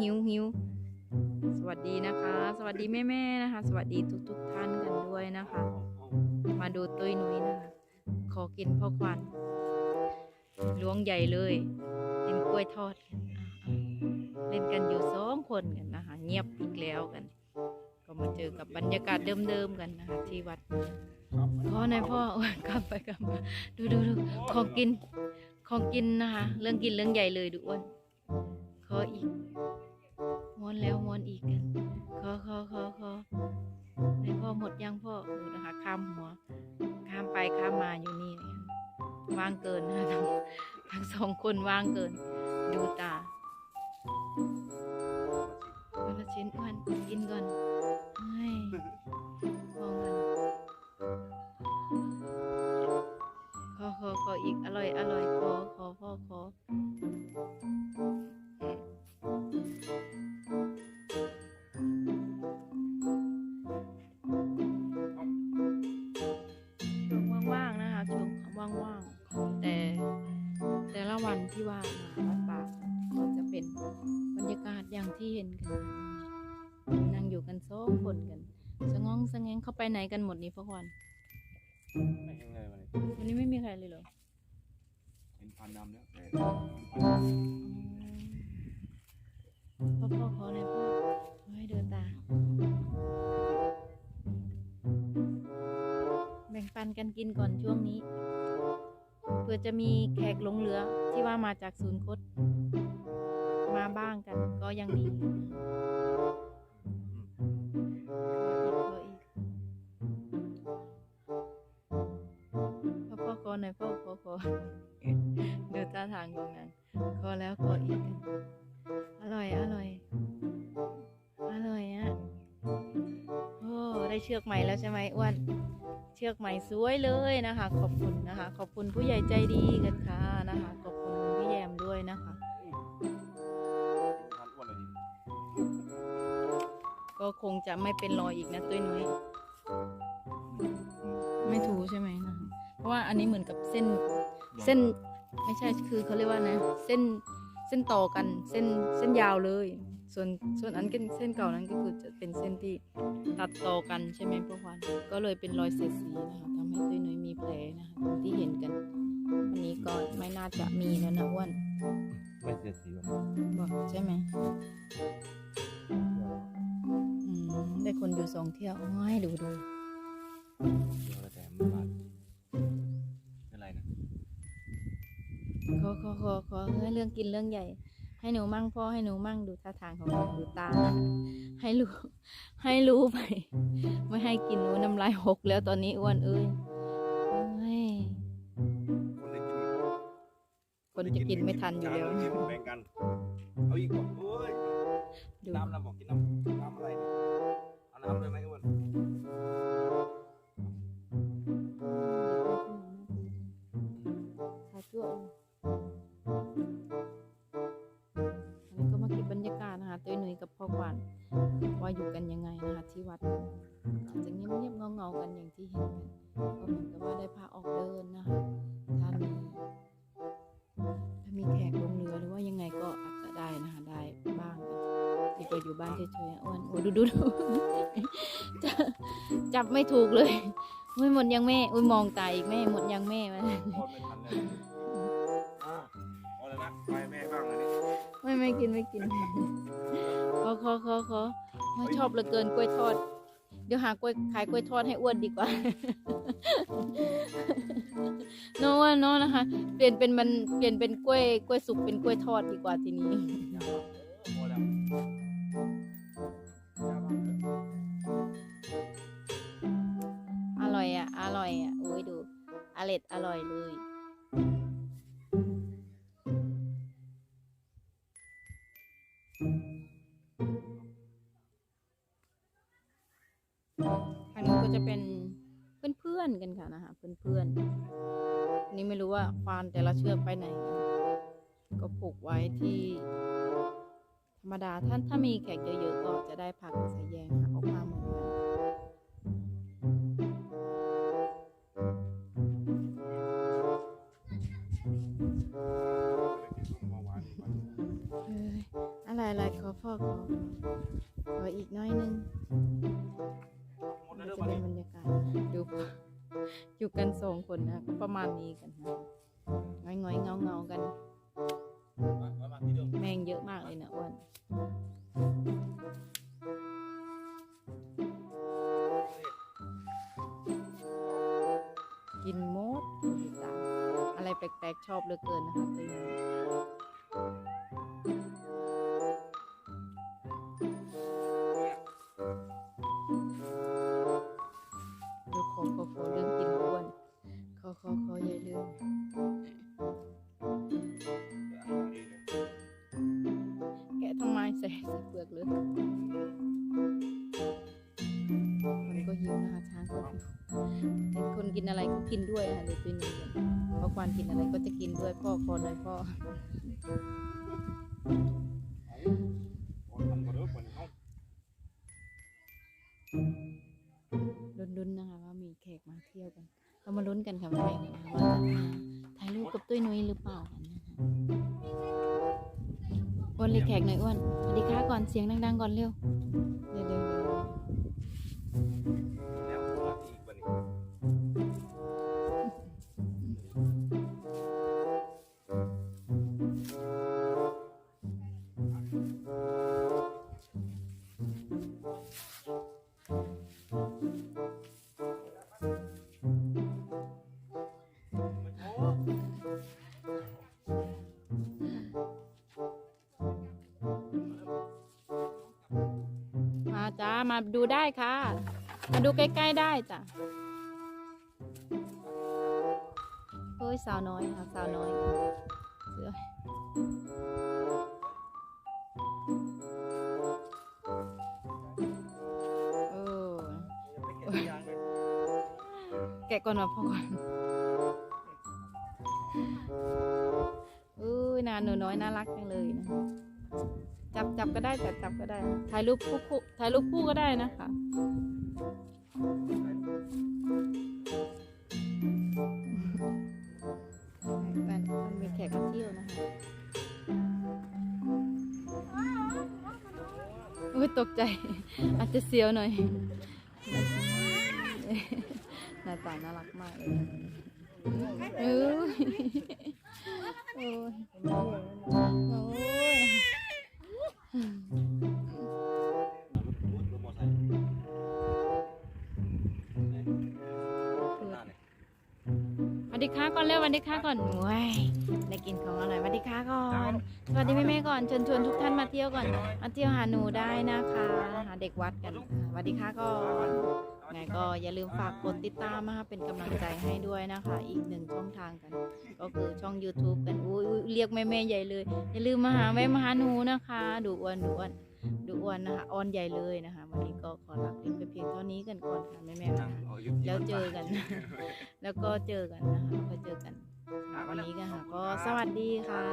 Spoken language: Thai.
หิวหิวสวัสดีนะคะ สวัสดีแม่แม่นะคะ สวัสดีทุกทุกท่านกันด้วยนะคะ มาดูตุ้ยนุ้ยนะคะ ขอกินพ่อควันล้วงใหญ่เลยกินกล้วยทอดกันเล่นกันอยู่สองคนกันนะคะ เงียบอีกแล้วกัน ก็มาเจอกับบรรยากาศเดิมๆกันนะคะ ที่วัดพ่อในายพ่อกลับไปกลับมาดูดูดูของกินของกินนะคะ เรื่องกินเรื่องใหญ่เลยดูอ้วนขออีก ม้วนแล้วม้วนอีกกันขอขอขอขอในพ่อหมดยังพ่อดูนะคะข้ามหัว ข้ามไปข้ามมาอยู่นี่วางเกินนะคะทั้งทั้งสองคนวางเกิน ดูตาคนละชิ้นอ้วนกินก่อนเฮ้ยมองกันขอขอขออีกอร่อยอร่อย อยู่กันสองคนกันสะง้องสะแงงเข้าไปไหนกันหมดนี้พ่อควันไม่เห็นเลยวันนี้วันนี้ไม่มีใครเลยเหรอเห็นพันดำแล้วแต่พ่อพ่อขอหน่อยพ่อขอให้เดินตา แบ่งปันกันกินก่อนช่วงนี้เพื่อจะมีแขกหลงเหลือที่ว่ามาจากศูนย์คดมาบ้างกันก็ยังดี ดูท่าทางของนางขอแล้วขออีก อร่อย อร่อย อร่อยอะโอ้ได้เชือกใหม่แล้วใช่ไหมอ้วนเชือกใหม่สวยเลยนะคะ ขอบคุณนะคะ ขอบคุณผู้ใหญ่ใจดีกันค่ะนะคะ ขอบคุณพี่แยมด้วยนะคะ ก็คงจะไม่เป็นรอยอีกนะตุ้ยนุ้ยไม่ถูใช่ไหมนะคะเพราะว่าอันนี้เหมือนกับเส้น เส้นไม่ใช่คือเขาเรียกว่านะ เส้นเส้นต่อกันเส้นเส้นยาวเลย ส่วนส่วนอันก็เส้นเก่านั้นก็คือจะเป็นเส้นที่ตัดต่อกันใช่ไหมพ่อควันก็เลยเป็นรอยเสียดสีนะคะทำให้ตุ้ยนุ้ยมีแผลนะคะตามที่เห็นกัน วันนี้ก็ไม่น่าจะมีแล้วนะอ้วนไม่เสียสีวันบอกใช่ไหมอืมได้คนอยู่สองเที่ยวโอ้ยดูดูเดียวแต่ไม่บา ขอขอขอขอให้เรื่องกินเรื่องใหญ่ ให้หนูมั่งพ่อให้หนูมั่งดูท่าทางของหนูดูตา ให้รู้ ให้รู้ไป ไม่ให้กินหนูน้ำลายหกแล้วตอนนี้อ้วนเอ้ยเอ้ยคนได้กินคนจะกินไม่ทันอยู่แล้วจานเราแบ่งกันเอาอีกก่อนโอ้ยดูน้ำน้ำบอกกินน้ำน้ำอะไรเนี่ยเอาน้ำเลยไหม นนี้ก็มาเก็บบรรยากาศนะคะตัวหนุ่ยกับพ่อขวัญว่าอยู่กันยังไงนะคะที่วัดอาจจะเงียบๆเงาๆกันอย่างที่เห็นกันก็เหมือนกับว่าได้พาออกเดินนะคะถ้ามีถ้ามีแขกลงเรือหรือว่ายังไงก็อาจจะได้นะคะได้บ้างดีกว่าอยู่บ้านเฉยๆอ้วนโอ้ดูดูดูจ,จับไม่ถูกเลยอุ้ยหมดยังแม่อุ้ยมองตาอีกแม่หมดยังแม่มาโอน ไม่กินไม่กิน ขอขอขอขอชอบเหลือเกินกล้วยทอด เดี๋ยวหากล้วยขายกล้วยทอดให้อ้วนดีกว่าโน้ว่าโน้นะคะ เปลี่ยนเป็นมันเปลี่ยนเป็นกล้วยกล้วยสุกเป็นกล้วยทอดดีกว่าทีนี้อย่าบ้างเออพอแล้วอย่าบ้างเอออร่อยอะ อร่อยอะโอ้ยดูอร่อยอร่อยเลย จะเป็นเพื่อนๆกันค่ะนะคะเพื่อนๆอันนี้ไม่รู้ว่าควานแต่ละเชือกไปไหนกันก็ผูกไว้ที่ ธรรมดาถ้าถ้ามีแขกเยอะๆก็จะได้ผักใส่แยงค่ะออกมาเหมือนกันไปกินส้มหวานๆดีกว่าเอ้ยอะไรายลายขอพ่อขอขออีกน้อยนึงหมดมัแล้นว เด้อจะบัดเป็นี้บรรยากาศดูอยู่กันสองคนนะก็ประมาณนี้กันนะง่อยง่อยเงาเงากัน แมงเยอะมากเลยนะอ้วนกินมดอะไรแปลกๆชอบเหลือเกินนะคะตัวนี้ ก็หิวแต่คนกินอะไรก็กินด้วยค่ะเดี๋ยตัวนี้เพราะควานกินอะไรก็จะกินด้วยพ่อคอน่อยพ่อเอาทำก่อนเด้อบัดนี้เอาลุ้นๆนะคะว่ามีแขกมาเที่ยวกัน เรามาลุ้นกันค่ะว่านะคะว่าจะมาถ่ายรูปกับตุ้ยนุ้ยหรือเปล่ากันนะคะอ้วนเลยแขกหน่อยอ้วนสวัสดีค่ะก่อนเสียงดังๆก่อนเร็ว มาจ้า มาดูได้ค่ะ มาดูใกล้ ๆ ได้จ้ะเฮ้ยสาวน้อยค่ะสาวน้อยเสือโอ้ยังไม่เก็บยางเลยแกะก่อนมาพ่อก่อน นาหนูน้อยน่ารักจังเลยนะจับจับก็ได้แต่จับก็ได้ ถ่ายรูปคู่คู่ถ่ายรูปคู่ก็ได้นะคะมันมันมีแขกมาเที่ยวนะคะอุ้ยตกใจ อาจจะเสียวหน่อยหน้าตาน่ารักมากเลยนะเอ้ย โอ้ยโอ้ยรถมอไซค์นั่นเนี่ยสวัสดีค่ะก่อนเร็วสวัสดีค่ะก่อนโว้ย ได้กินของอร่อยสวัสดีค่ะก่อนสวัสดีแม่ๆก่อนเชิญชวนทุกท่านมาเที่ยวก่อนมาเที่ยวหาหนูได้นะคะหาเด็กวัดกันค่ะสวัสดีค่ะก่อนไงก็อย่าลืมฝากกดติดตามนะคะเป็นกำลังใจให้ด้วยนะคะ อีกหนึ่งช่องทางกัน ก็คือช่อง YouTube กันอุ้ยอุ๊ยเรียกแม่ๆใหญ่เลย อย่าลืมมาหาแม่มาหาหนูนะคะดูอ้วนดูอ้วนดูอ้วนนะคะออนใหญ่เลยนะคะวันนี้ก็ขอลาคลิปไปเพียงเท่านี้กันก่อนค่ะแม่ๆค่ะแล้วเจอกัน แล้วก็เจอกันนะคะแล้วก็เจอกันค่ะ วันนี้กันค่ะ ก็สวัสดีค่ะ